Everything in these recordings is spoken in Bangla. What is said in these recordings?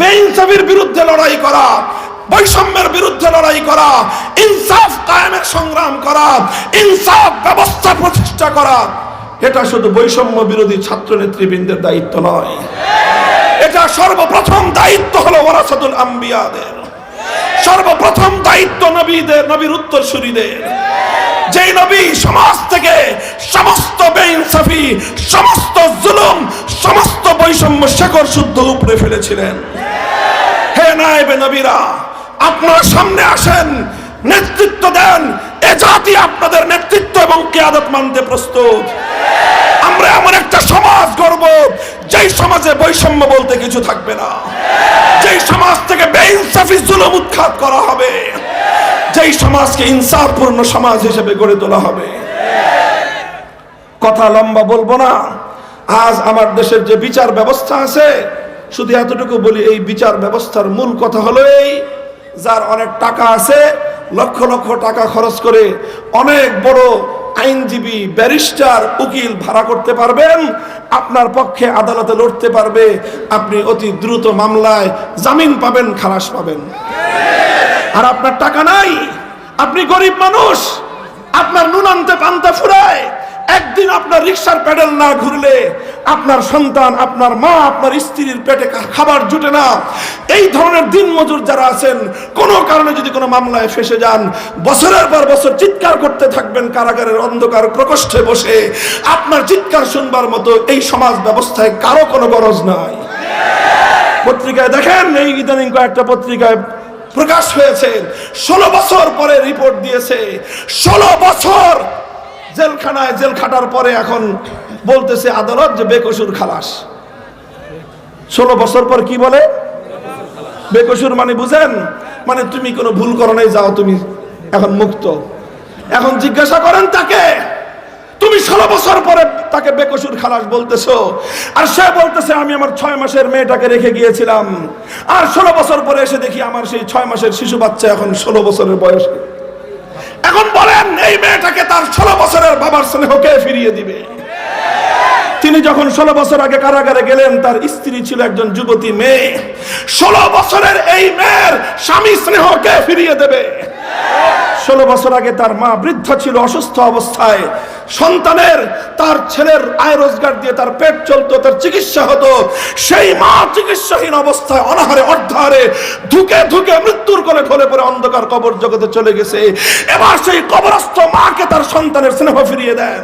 বেইনসাফির বিরুদ্ধে লড়াই করা, বৈষম্যের বিরুদ্ধে লড়াই করা, ইনসাফ কায়েমের সংগ্রাম করা, ইনসাফ ব্যবস্থা প্রতিষ্ঠা করা, এটা শুধু বৈষম্য বিরোধী ছাত্র নেতৃবৃন্দের দায়িত্ব নয়। এটা সর্বপ্রথম দায়িত্ব হলো ওরাসাতুল আম্বিয়াদের। সর্বপ্রথম দায়িত্ব নবীদের, নবীর উত্তরসূরিদের। যে নবী সমাজ থেকে সমস্ত বেইনসাফি, সমস্ত জুলুম, সমস্ত বৈষম্য শেকড় শুদ্ধ উপরে ফেলেছিলেন। নায়েবে নবীরা। আপনারা সামনে আসেন, নেতৃত্ব দেন, এ জাতি আপনাদের নেতৃত্ব এবং কেয়াদত মানতে প্রস্তুত। আমরা এমন একটা সমাজ গড়ব, যেই সমাজে বৈষম্য বলতে কিছু থাকবে না। যেই সমাজ থেকে বেইনসাফি, জুলুম উৎখাত করা হবে। যেই সমাজকে ইনসাফপূর্ণ সমাজ হিসেবে গড়ে তোলা হবে। কথা লম্বা বলব না। আজ আমার দেশের যে বিচার ব্যবস্থা আছে শুধু এতটুকু বলি, এই বিচার ব্যবস্থার মূল কথা হলো এই, যার অনেক টাকা আছে, লক্ষ লক্ষ টাকা খরচ করে অনেক বড় আইনজীবী, ব্যারিস্টার, উকিল ভাড়া করতে পারবেন, আপনার পক্ষে আদালতে লড়তে পারবে, আপনি অতি দ্রুত মামলায় জামিন পাবেন, খালাস পাবেন। আর আপনার টাকা নাই, আপনি গরিব মানুষ, আপনার নুন আনতে পান্তা ফুরায় একদিন আপনার রিক্সার প্যাডেল না ঘুরলে আপনার সন্তান, আপনার মা, আপনার স্ত্রীর পেটে খাবার জুটে না। এই ধরনের দিন মজুর যারা আছেন, কোনো কারণে যদি কোনো মামলায় ফেসে যান, বছরের পর বছর চিৎকার করতে থাকবেন কারাগারের অন্ধকার প্রকোষ্ঠে বসে। আপনার চিৎকার শুনবার মতো এই সমাজ ব্যবস্থায় কারও কোনো গরজ নাই। পত্রিকায় দেখেন, এই ইদানিং কয়েকটা পত্রিকায় প্রকাশ হয়েছে। ষোলো বছর পরে রিপোর্ট দিয়েছে। ষোলো বছর জেলখানায় জেল খাটার পরে এখন বলতেছে আদালত যে বেকসুর খালাস। ষোলো বছর পর কি বলে? বেকসুর মানে বুঝেন? মানে তুমি কোনো ভুল করো নাই, যাও তুমি এখন মুক্ত। এখন জিজ্ঞাসা করেন তাকে, তুমি ষোলো বছর পরে তাকে বেকসুর খালাস বলতেছো? আর সে বলতেছে, আমি আমার ছয় মাসের মেয়েটাকে রেখে গিয়েছিলাম। আর ষোলো বছর পরে এসে দেখি আমার সেই ছয় মাসের শিশু বাচ্চা এখন ষোলো বছরের বয়সে। এখন বলেন, এই মেয়েটাকে তার ষোলো বছরের বাবার স্নেহকে ফিরিয়ে দিবে? তিনি যখন ষোলো বছর আগে কারাগারে গেলেন, তার স্ত্রী ছিল একজন যুবতী মেয়ে। ষোলো বছরের এই মেয়ের স্বামী স্নেহকে ফিরিয়ে দেবে? ষোলো বছর আগে তার মা বৃদ্ধ ছিল অসুস্থ অবস্থায়। সন্তানের, তার ছেলের আয় রোজগার দিয়ে তার পেট চলতো, তার চিকিৎসা হতো, সেই মা চিকিৎসাহীন অবস্থায় অনাহারে অর্ধাহারে ধুকে ধুকে মৃত্যুর কোলে ঢলে পড়ে অন্ধকার কবর জগতে চলে গেছে। এবার সেই কবরস্থ মাকে তার সন্তানের স্নেহ ফিরিয়ে দেন।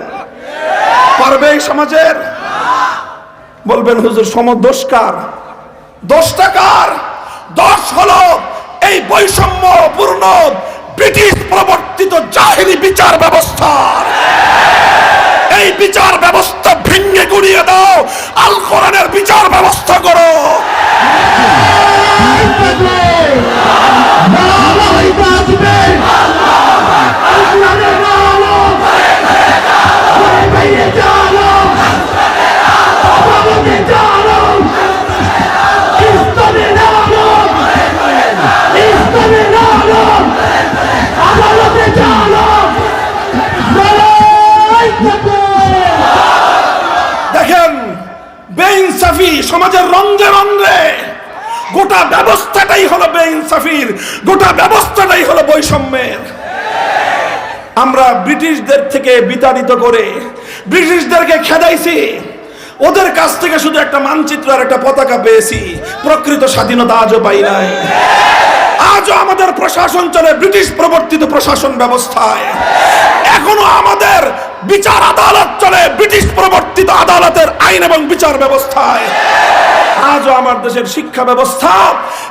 পারবে এই সমাজের? বলবেন, হুজুর, সম দোষকার দোষটা কার? দশ হলো এই বৈষম্যপূর্ণ ব্রিটিশ প্রবর্তিত জাহিরি বিচার ব্যবস্থা এই বিচার ব্যবস্থা ভেঙে গুড়িয়ে দাও। আল কোরআনের বিচার ব্যবস্থা করো। ব্যবস্থাটাই হলো বেইনসাফির, গোটা ব্যবস্থাটাই হলো বৈষম্যের। আমরা ব্রিটিশদের থেকে বিতাড়িত করে ব্রিটিশদেরকে খেদাইছি। ওদের কাছ থেকে শুধু একটা মানচিত্র আর একটা পতাকা পেয়েছি। প্রকৃত স্বাধীনতা আজও পাই নাই। আজও আমাদের প্রশাসন চলে ব্রিটিশ প্রবর্তিত প্রশাসন ব্যবস্থায়। এখনও আমাদের বিচার আদালত চলে ব্রিটিশ প্রবর্তিত আদালতের আইন এবং বিচার ব্যবস্থায়। আজও আমার দেশের শিক্ষা ব্যবস্থা।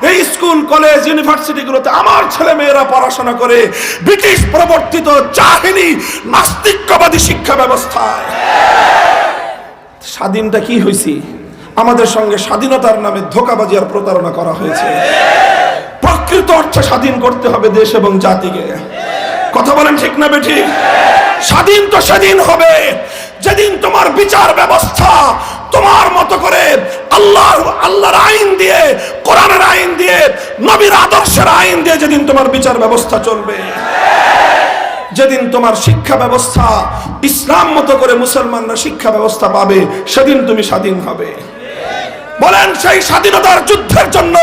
এই স্কুল, কলেজ ইউনিভার্সিটিগুলোতে আমার ছেলে মেয়েরা পড়াশোনা করে ব্রিটিশ প্রবর্তিত জাহিনী নাস্তিক্যবাদী শিক্ষা ব্যবস্থায়। স্বাধীনটা কি হয়েছে আমাদের সঙ্গে স্বাধীনতার নামে ধোকাবাজি আর প্রতারণা করা হয়েছে। প্রকৃত অর্থে স্বাধীন করতে হবে দেশ এবং জাতিকে। কথা বলেন ঠিক না বেঠি স্বাধীন তো সেদিন হবে। যেদিন তোমার বিচার ব্যবস্থা তোমার মতো করে আল্লাহর আল্লাহর আইন দিয়ে, কোরআনের আইন দিয়ে, নবীর আদর্শের আইন দিয়ে যেদিন তোমার বিচার ব্যবস্থা চলবে, যেদিন তোমার শিক্ষা ব্যবস্থা, ইসলাম মতো করে মুসলমানরা শিক্ষা ব্যবস্থা পাবে, সেদিন তুমি স্বাধীন হবে। বলেন, সেই স্বাধীনতার যুদ্ধের জন্য,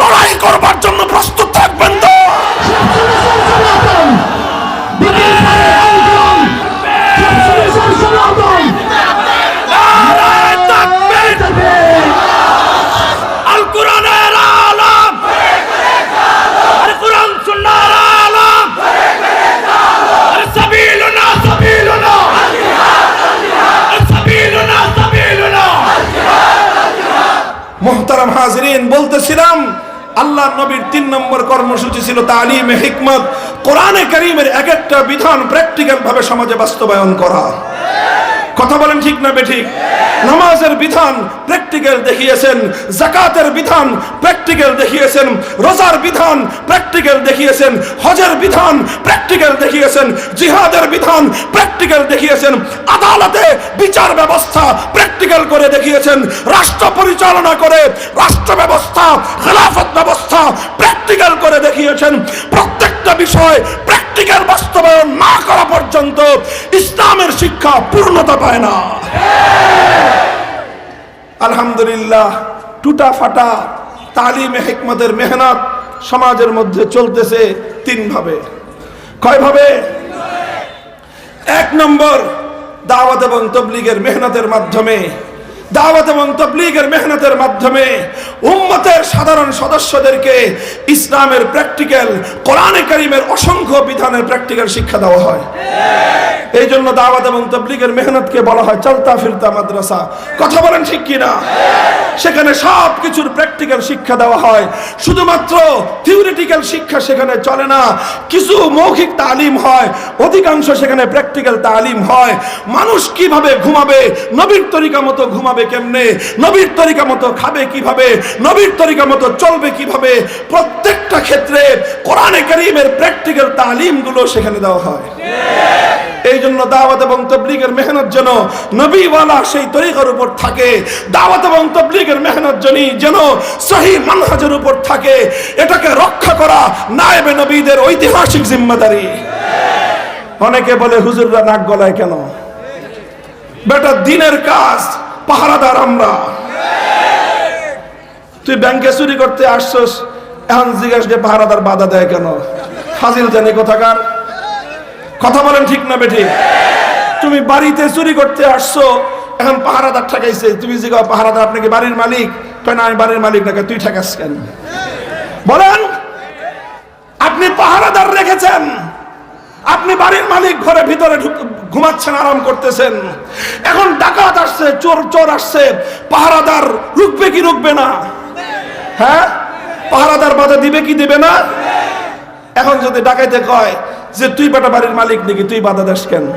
লড়াই করবার জন্য প্রস্তুত থাকবেন তো। হাজরিন বলতেছিলাম আল্লাহ নবীর তিন নম্বর কর্মসূচি ছিল তালিমে হিকমত। কোরআনে করিমের এক একটা বিধান প্র্যাকটিক্যাল ভাবে সমাজে বাস্তবায়ন করা। কথা বলেন ঠিক না বেঠিক? নামাজের বিধান প্র্যাকটিক্যাল দেখিয়েছেন জাকাতের বিধান প্র্যাকটিক্যাল দেখিয়েছেন, রোজার বিধান প্র্যাকটিক্যাল দেখিয়েছেন, হজের বিধান প্র্যাকটিক্যাল দেখিয়েছেন, জিহাদের বিধান প্র্যাকটিক্যাল দেখিয়েছেন, আদালতে বিচার ব্যবস্থা প্র্যাকটিক্যাল করে দেখিয়েছেন, রাষ্ট্র পরিচালনা করে রাষ্ট্র ব্যবস্থা, খেলাফত ব্যবস্থা প্র্যাকটিক্যাল করে দেখিয়েছেন। প্রত্যেকটা বিষয় প্র্যাকটিক্যাল বাস্তবায়ন না করা পর্যন্ত ইসলামের শিক্ষা পূর্ণতা পায় না। আলহামদুলিল্লাহ, টুটা ফাটা তালিমে হিকমতের মেহনত সমাজের মধ্যে চলতেছে তিন ভাবে কয় ভাবে এক নম্বর, দাওয়াত এবং তবলিগের মেহনতের মাধ্যমে দাওয়াত এবং তবলিগের মেহনতের মাধ্যমে উম্মতের সাধারণ সদস্যদেরকে ইসলামের প্র্যাকটিক্যাল কোরআনে করিমের অসংখ্য বিধানের প্র্যাকটিক্যাল শিক্ষা দেওয়া হয়। এই জন্য দাওয়াত এবং তবলিগের মেহনতকে বলা হয় চলতা ফিরতা মাদ্রাসা। কথা বলেন ঠিক কিনা? সেখানে সব কিছুর প্র্যাকটিক্যাল শিক্ষা দেওয়া হয়। শুধুমাত্র থিওরিটিক্যাল শিক্ষা সেখানে চলে না, কিছু মৌখিক তালিম হয়, অধিকাংশ সেখানে প্র্যাকটিক্যাল তালিম হয়। মানুষ কীভাবে ঘুমাবে, নবীর তরিকা মতো ঘুমাবে কেমনে, নবীর তরিকা মতো খাবে কীভাবে, নবীর তরিকা মতো চলবে কীভাবে, প্রত্যেকটা ক্ষেত্রে কোরআনে করিমের প্র্যাকটিক্যাল তালিমগুলো সেখানে দেওয়া হয়। এই জন্য দাওয়াত এবং তবলিগের মেহনত যেন নবীওয়ালা সেই তরিকার উপর থাকে। দাওয়াত এবং তবলিগের মেহনত জনি যেন সহি মানহাজের উপর থাকে। এটাকে রক্ষা করা নায়েবে নবীদের ঐতিহাসিক জিম্মাদারি। অনেকে বলে, হুজুররা নাক গলায় কেন? বেটা, দিনের কাজ, পাহারাদার আমরা। তুই ব্যাংকে চুরি করতে আসছস, এখন জিজ্ঞাসা পাহারাদার বাধা দেয় কেন? ফাজিল জানি কোথাকার কথা বলেন ঠিক না বেঠি? তুমি বাড়িতে চুরি করতে আসছো, এখন পাহারাদার ঠেকাইছে। তুমি যে পাহারাদার আপনাকে বাড়ির মালিক? কয়, না, আমি বাড়ির মালিক না। তুই ঠেকাস কেন? বলেন, আপনি পাহারাদার রেখেছেন। আপনি বাড়ির মালিক ঘরে ভিতরে ঘুমাচ্ছেন, আরাম করতেছেন। এখন ডাকাত আসছে, চোর চোর আসছে। পাহারাদার রুকবে কি রুকবে না? হ্যাঁ? পাহারাদার বাধা দিবে কি দিবে না? এখন যদি ডাকাইতে কয় যে তুই বেটা বাড়ির মালিক নাকি, তুই বাধা দাস কেন?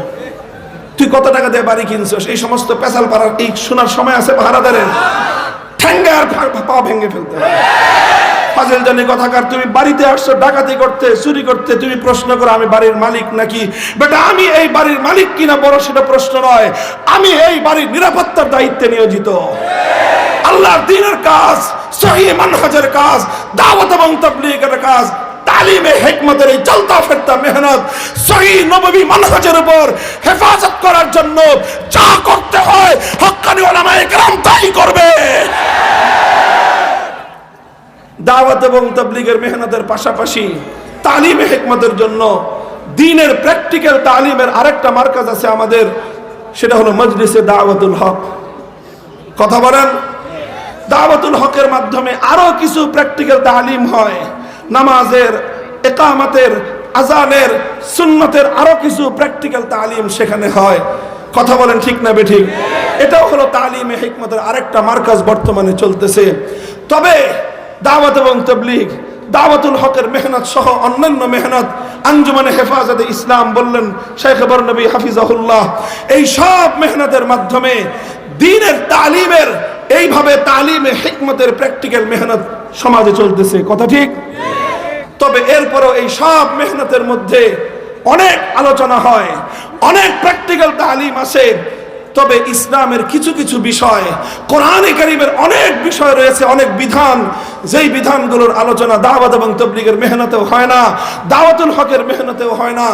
তুই কত টাকা দিয়ে বাড়ি কিনছিস? এই সমস্ত পেশাল পাড়ার এই শোনার সময় আছে পাহারাদারের ঠ্যাঙ্গে পা- ভেঙে ফেলতে ফাজিল জানি কথাকার তুমি বাড়িতে আসছো, ডাকাতি করতে, চুরি করতে, তুমি প্রশ্ন করো, আমি বাড়ির মালিক নাকি? বেটা, আমি এই বাড়ির মালিক কিনা বড় সেটা প্রশ্ন নয়। আমি এই বাড়ির নিরাপত্তার দায়িত্বে নিয়োজিত। আল্লাহর দিনের কাজ, সহি মানহাজের কাজ, দাওয়াত এবং তাবলীগের কাজ তালিমে হিকমতের এই চলতা ফেরতা মেহনত সহি নববী মানহাজের উপর হেফাজত করার জন্য যা করতে হয় হক্কানি ওলামায়ে কেরাম তাই করবে। দাওয়াত এবং তাবলীগের মেহনতের পাশাপাশি তালিমে হিকমতের জন্য দিনের প্র্যাকটিক্যাল তালিমের আরেকটা মার্কাজ আছে আমাদের, সেটা হলো মজলিসে দাওয়াতুল হক। কথা বলেন? দাওয়াতুল হকের মাধ্যমে আরও কিছু প্র্যাকটিক্যাল তালিম হয়। নামাজের একামতের, আজানের, সুন্নতের আরও কিছু প্র্যাকটিক্যাল তালিম সেখানে হয়। কথা বলেন ঠিক না বেঠিক? এটাও হলো তালিমে হিকমতের আরেকটা মার্কাজ বর্তমানে চলতেছে। তবে দাওয়াত এবং তবলিগ, দাওয়াতুল হকের মেহনত সহ অন্যান্য মেহনত আঞ্জুমানে হেফাজতে ইসলাম বললেন শেখ নবী হাফিজাহুল্লাহ। এই সব মেহনতের মাধ্যমে দিনের তালিমের, এইভাবে তালিমে হিকমতের প্র্যাকটিক্যাল মেহনত সমাজে চলতেছে। কথা ঠিক? তবে এরপরও এই সব মেহনতের মধ্যে অনেক আলোচনা হয়, অনেক প্র্যাকটিক্যাল তালিম আছে তবে ইসলামের কিছু কিছু বিষয়, কোরআনে কারিমের অনেক বিষয় রয়েছে, অনেক বিধান। যেই বিধানগুলোর আলোচনা দাওয়াত এবং তবলিগের মেহনতেও হয় না, দাওয়াতুল হকের মেহনতেও হয় না,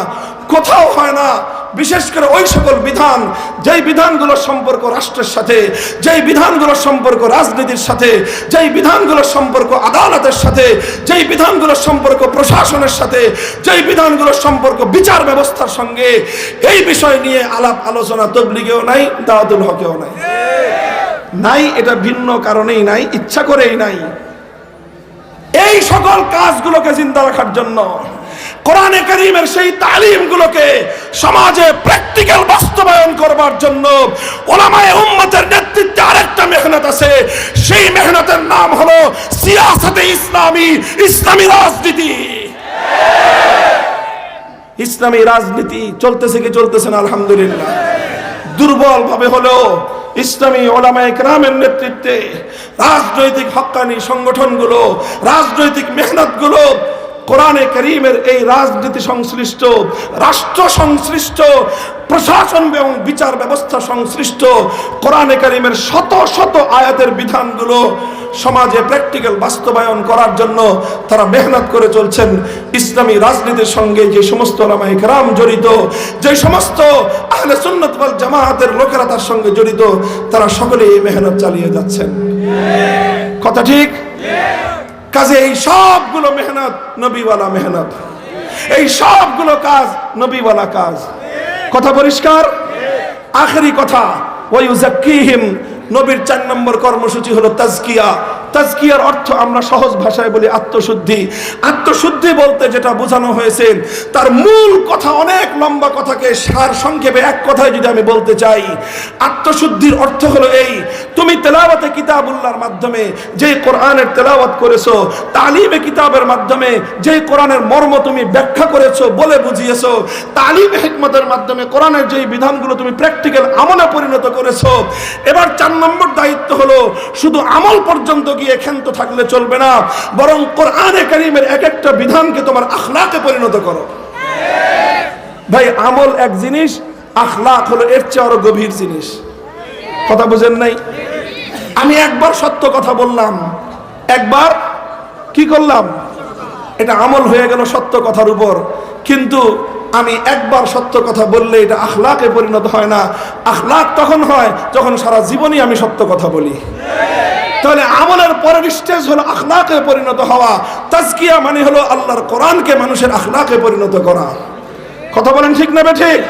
কোথাও হয় না। বিশেষ করে ওই সকল বিধান, যেই বিধানগুলোর সম্পর্ক রাষ্ট্রের সাথে, যেই বিধানগুলোর সম্পর্ক রাজনীতির সাথে, যেই বিধানগুলোর সম্পর্ক আদালতের সাথে, যেই বিধানগুলোর সম্পর্ক প্রশাসনের সাথে, যেই বিধানগুলোর সম্পর্ক বিচার ব্যবস্থার সঙ্গে, এই বিষয় নিয়ে আলাপ আলোচনা তবলিগেও নাই, দাওয়াতুল হকেও নাই। নাই, এটা ভিন্ন কারণেই নাই, ইচ্ছা করেই নাই। এই সকল কাজগুলোকে চিন্তা রাখার জন্য কোরআনে করিমের সেই তালিমগুলোকে সমাজে প্র্যাকটিক্যাল বাস্তবায়ন করবার জন্য ওলামায়ে উম্মতের নেতৃত্বে আরেকটা মেহনত আছে। সেই মেহনতের নাম হলো সিয়াসতে ইসলামী ইসলামী রাজনীতি। ইসলামী রাজনীতি চলতেছে কি চলতেছে না, আলহামদুলিল্লাহ। দুর্বল ভাবে হলেও ইসলামী ওলামায়ে কেরামের নেতৃত্বে রাজনৈতিক হক্কানি সংগঠনগুলো, রাজনৈতিক মেহনতগুলো কোরআনে করিমের এই রাজনীতি সংশ্লিষ্ট, রাষ্ট্র সংশ্লিষ্ট, প্রশাসন এবং বিচার ব্যবস্থা সংশ্লিষ্ট কোরআনে করিমের শত শত আয়াতের বিধানগুলো সমাজে প্র্যাকটিক্যাল বাস্তবায়ন করার জন্য তারা মেহনত করে চলছেন। ইসলামী রাজনীতির সঙ্গে যে সমস্ত ওলামায়ে কেরাম জড়িত, যে সমস্ত আহলে সুন্নত ওয়াল জামায়াতের লোকেরা তার সঙ্গে জড়িত, তারা সকলে এই মেহনত চালিয়ে যাচ্ছেন। কথা ঠিক? কাজে এই সবগুলো মেহনত নবীওয়ালা মেহনত। এই সবগুলো কাজ নবীওয়ালা কাজ। কথা পরিষ্কার? আখেরি কথা ওই নবীর চার নম্বর কর্মসূচি হলো তাজকিয়া। তাজকিয়ার অর্থ আমরা সহজ ভাষায় বলি আত্মশুদ্ধি। আত্মশুদ্ধি বলতে যেটা বোঝানো হয়েছে, তার মূল কথা অনেক লম্বা কথাকে সার সংক্ষেপে এক কথায় যদি আমি বলতে চাই, আত্মশুদ্ধির অর্থ হলো এই, তুমি তেলাওয়াতে কিতাবুল্লাহর মাধ্যমে যে কোরআনের তেলাওয়াত করেছ, তালিমে কিতাবের মাধ্যমে যে কোরআনের মর্ম তুমি ব্যাখ্যা করেছ বলে বুঝিয়েছো, তালিম হিকমতের মাধ্যমে কোরআনের যে বিধানগুলো তুমি প্র্যাকটিক্যাল আমলে পরিণত করেছ, এবার চার নম্বর দায়িত্ব হলো শুধু আমল পর্যন্ত গিয়ে ক্ষান্ত থাকলে চলবে না। বরং কোরআনে কারিমের এক একটা বিধানকে তোমার আখলাকে পরিণত করো। ভাই, আমল এক জিনিস, আখলাক হলো এর চেয়ে আরও গভীর জিনিস। কথা বুঝেন নাই? আমি একবার সত্য কথা বললাম। একবার কি করলাম? এটা আমল হয়ে গেল সত্য কথার উপর। কিন্তু আমি একবার সত্য কথা বললে এটা আখলাকে পরিণত হয় না। আখলাক তখন হয় যখন সারা জীবনই আমি সত্য কথা বলি। তাহলে আমলের পরের স্টেজ হলো আখলাকে পরিণত হওয়া। তাজকিয়া মানে হলো আল্লাহর কোরআনকে মানুষের আখলাকে পরিণত করা। কথা বলেন ঠিক না ঠিক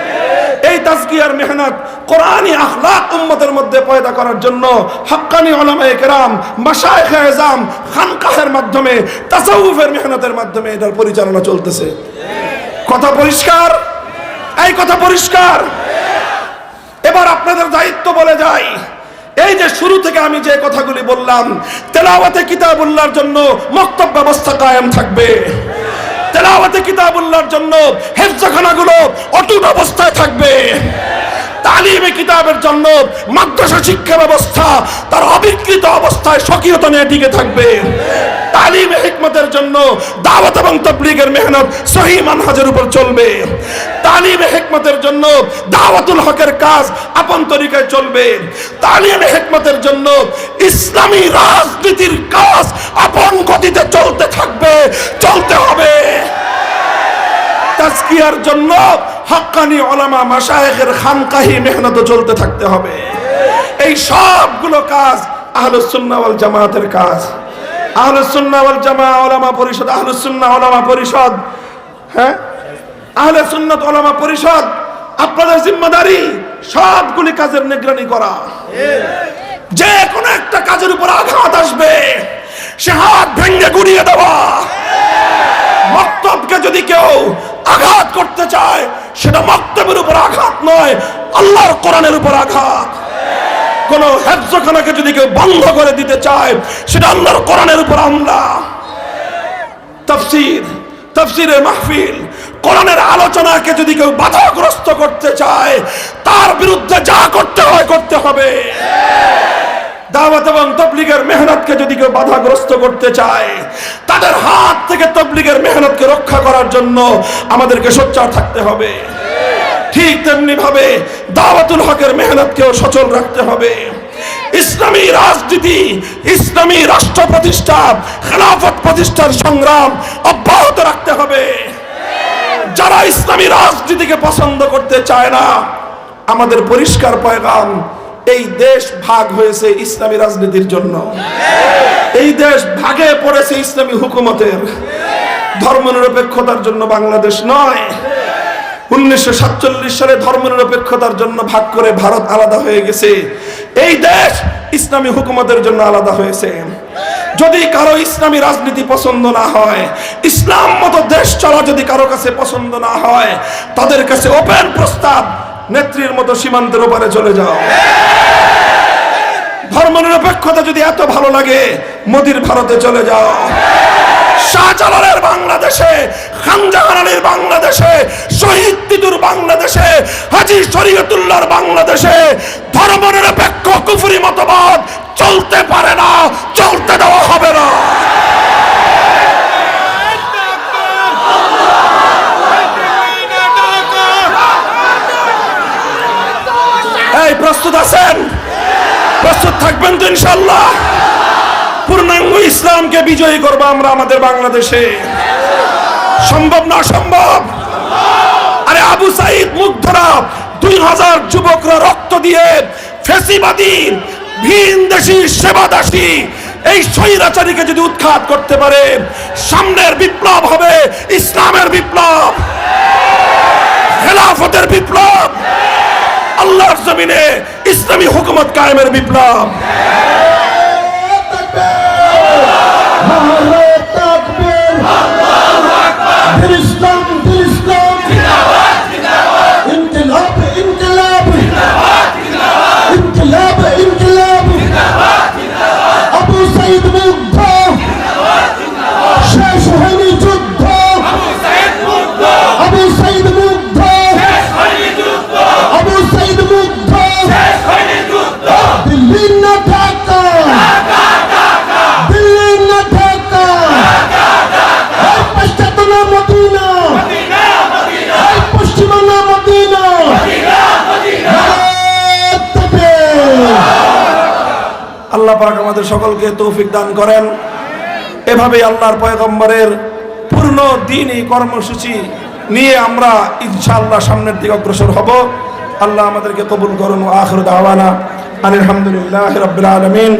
এই তাজকিয়ার মেহনত কোরআনী আখলাক উম্মতের মধ্যে পয়দা করার জন্য হাক্কানি ওলামায়ে কেরাম, মাশায়েখ এজাম, খানকাহের মাধ্যমে, তাসাউফের মেহনতের মাধ্যমে এটার পরিচালনা চলতেছে। কথা পরিষ্কার? এই কথা পরিষ্কার? এবার আপনাদের দায়িত্ব বলে যাই। এই যে শুরু থেকে আমি যে কথাগুলি বললাম, তেলাওয়াতে কিতাবুল্লাহর জন্য মক্তব ব্যবস্থা কায়েম থাকবে। তেলাওয়াতে কিতাবুল্লাহর জন্য হেফজাখানাগুলো অটুট অবস্থায় থাকবে। তালিমে কিতাবের জন্য মাদ্রাসা শিক্ষা ব্যবস্থা তার অবিকৃত অবস্থায় সক্রিয়তা নিয়ে টিকে থাকবে। তালিমে জন্য, দাওয়াত এবং তবলিগের মেহনত সহি মানহাজের উপর চলবে। তালিমে হিকমতের জন্য দাওয়াতুল হকের কাজ আপন তরিকায় চলবে। তালিমে হিকমতের জন্য ইসলামী রাজনীতির কাজ আপন গতিতে চলতে থাকবে, চলতে হবে। তাজকিয়ার জন্য হাক্কানি ওলামা মাশায়েখের খানকাহি মেহনত চলতে থাকতে হবে। এই সবগুলো কাজ আহলুস সুন্নাহ ওয়াল জামাতের কাজ। আহলুস সুন্নাহ ওয়াল জামা ওলামা পরিষদ আহলুস সুন্নাহ ওলামা পরিষদ। হ্যাঁ? আহলে সুন্নাত ওলামা পরিষদ, আপনাদের জিম্মাদারি সবগুলি কাজের নিগরানি করা। যে কোনো একটা কাজের উপর আঘাত আসবে সে হাত ভেঙে গুড়িয়ে দেওয়া। মক্তবকে যদি কেউ আঘাত করতে চায়, সেটা মক্তবের উপর আঘাত নয়, আল্লাহর কোরআনের উপর আঘাত। কোন হেফজখানাকে যদি কেউ বন্ধ করে দিতে চায়, সেটা আল্লাহর কোরআনের উপর আমরা তফসির তফসিরের মাহফিল, কোরআনের আলোচনাকে যদি কেউ বাধাগ্রস্ত করতে চায়, তার বিরুদ্ধে যা করতে হয়, করতে হবে। দাওয়াত এবং তবলিগের মেহনতকে যদি কেউ বাধাগ্রস্ত করতে চায়, তাদের হাত থেকে তবলিগের মেহনতকে রক্ষা করার জন্য আমাদেরকে সোচ্চার থাকতে হবে। ঠিক তেমনি ভাবে দাওয়াতুল হকের মেহনতকেও সচল রাখতে হবে। ইসলামী রাজনীতি, ইসলামী রাষ্ট্র প্রতিষ্ঠা, খেলাফত প্রতিষ্ঠার সংগ্রাম অব্যাহত রাখতে হবে। যারা ইসলামী রাজনীতিকে পছন্দ করতে চায় না, আমাদের পরিষ্কার পয়গাম, এই দেশ ভাগ হয়েছে ইসলামী রাজনীতির জন্য। এই দেশ ভাগে পড়েছে ইসলামী হুকুমতের। ধর্মনিরপেক্ষতার জন্য বাংলাদেশ নয়। উনিশশো সাতচল্লিশ সালে ধর্মনিরপেক্ষতার জন্য ভাগ করে ভারত আলাদা হয়ে গেছে। এই দেশ ইসলামী হুকুমতের জন্য আলাদা হয়েছে। যদি কারও ইসলামী রাজনীতি পছন্দ না হয়, ইসলাম মতো দেশ চলা যদি কারও কাছে পছন্দ না হয়, তাদের কাছে ওপেন প্রস্তাব, নেত্রীর মতো সীমান্তের ওপারে চলে যাও। ধর্মনিরপেক্ষতা যদি এত ভালো লাগে, মোদির ভারতে চলে যাও। শাহজালালের বাংলাদেশে বাংলাদেশে, শহীদ বাংলাদেশে, হাজি বাংলাদেশে ধর্মনিরপেক্ষ কুফরি মতবাদ চলতে পারে না, চলতে দেওয়া হবে না। প্রস্তুত আছেন? প্রস্তুত থাকবেন তো ইনশাল্লাহ ইসলামকে বিজয়ী করব আমরা আমাদের বাংলাদেশে। সম্ভব না সম্ভব আরে আবু সাইদ মুগ্ধরা, দুই হাজার যুবকরা রক্ত দিয়ে ফেসিবাদী, ভিন দেশি, সেবাদাসী, এই স্বৈরাচারীকে যদি উৎখাত করতে পারে, সামনের বিপ্লব হবে, ইসলামের বিপ্লব, খেলাফতের বিপ্লব, আল্লাহর জমিনে ইসলামী হুকুমত কায়েমের বিপ্লব। ইসলাম ইসলাম তৌফিক দান করেন এভাবে আল্লাহর পয়গম্বরের পূর্ণ দিন এই কর্মসূচি নিয়ে আমরা ইনশাআল্লাহ সামনের দিকে অগ্রসর হব আল্লাহ আমাদেরকে কবুল করুন আখির দাওয়ানা আলহামদুলিল্লাহ রাব্বিল আলামিন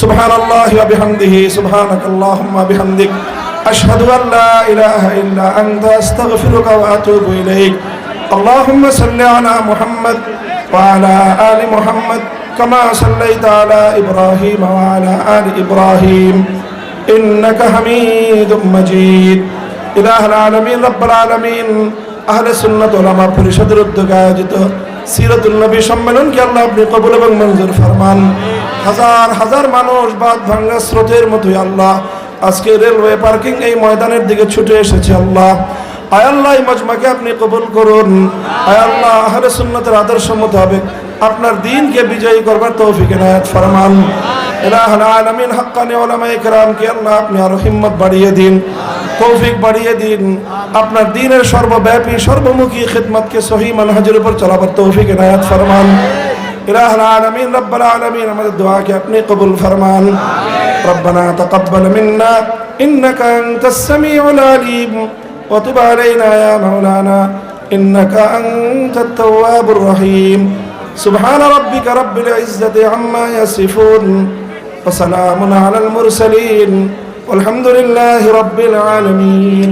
সুবহানাল্লাহি ওয়া বিহামদিহি সুবহানাকাল্লাহুম্মা বিহামদিক আশহাদু আন লা ইলাহা ইল্লা আনতা আস্তাগফিরুকা ওয়া আতুবু ইলাইক اللهم صل على محمد وعلى آل محمد كما صليت على إبراهيم وعلى آل إبراهيم إنك حميد مجيد إله العالمين رب العالمين أهل السنة والعلماء পরিষদের উদ্যোগে আয়োজিত সিরাতুল নবী সম্মেলনকে আল্লাহ আপনি কবুল এবং মঞ্জুর ফরমান হাজার হাজার মানুষ বাদ ভাঙ্গা স্রোতের মতোই আল্লাহ আজকে রেলওয়ে পার্কিং এই ময়দানের দিকে ছুটে এসেছে আল্লাহ আয় আল্লাহ এই মজমাকে আপনি কবুল করুন আয় আল্লাহ আহলে সুন্নতের আদর্শ মোতাবেক আপনার দিনকে বিজয়ী করবার তৌফিক এনায়েত ফরমান ইলাহুল আলামিন হাক্কানি উলামায়ে কেরামকে আল্লাহ আপনি আরো হিম্মত বাড়িয়ে দিন তৌফিক বাড়িয়ে দিন আপনার দিনের সর্বব্যাপী সর্বমুখী খিদমতকে সহি মানহাজের উপর চলাবার তৌফিক এনায়েত ফরমান ইলাহুল আলামিন রব্বুল আলামিন আমাদের দোয়াকে আপনি কবুল ফরমান ربنا تقبل منا إنك أنت السميع العليم وتب علينا يا مولانا إنك أنت التواب الرحيم. سبحان ربك رب العزة عما يصفون وسلام على المرسلين والحمد لله رب العالمين.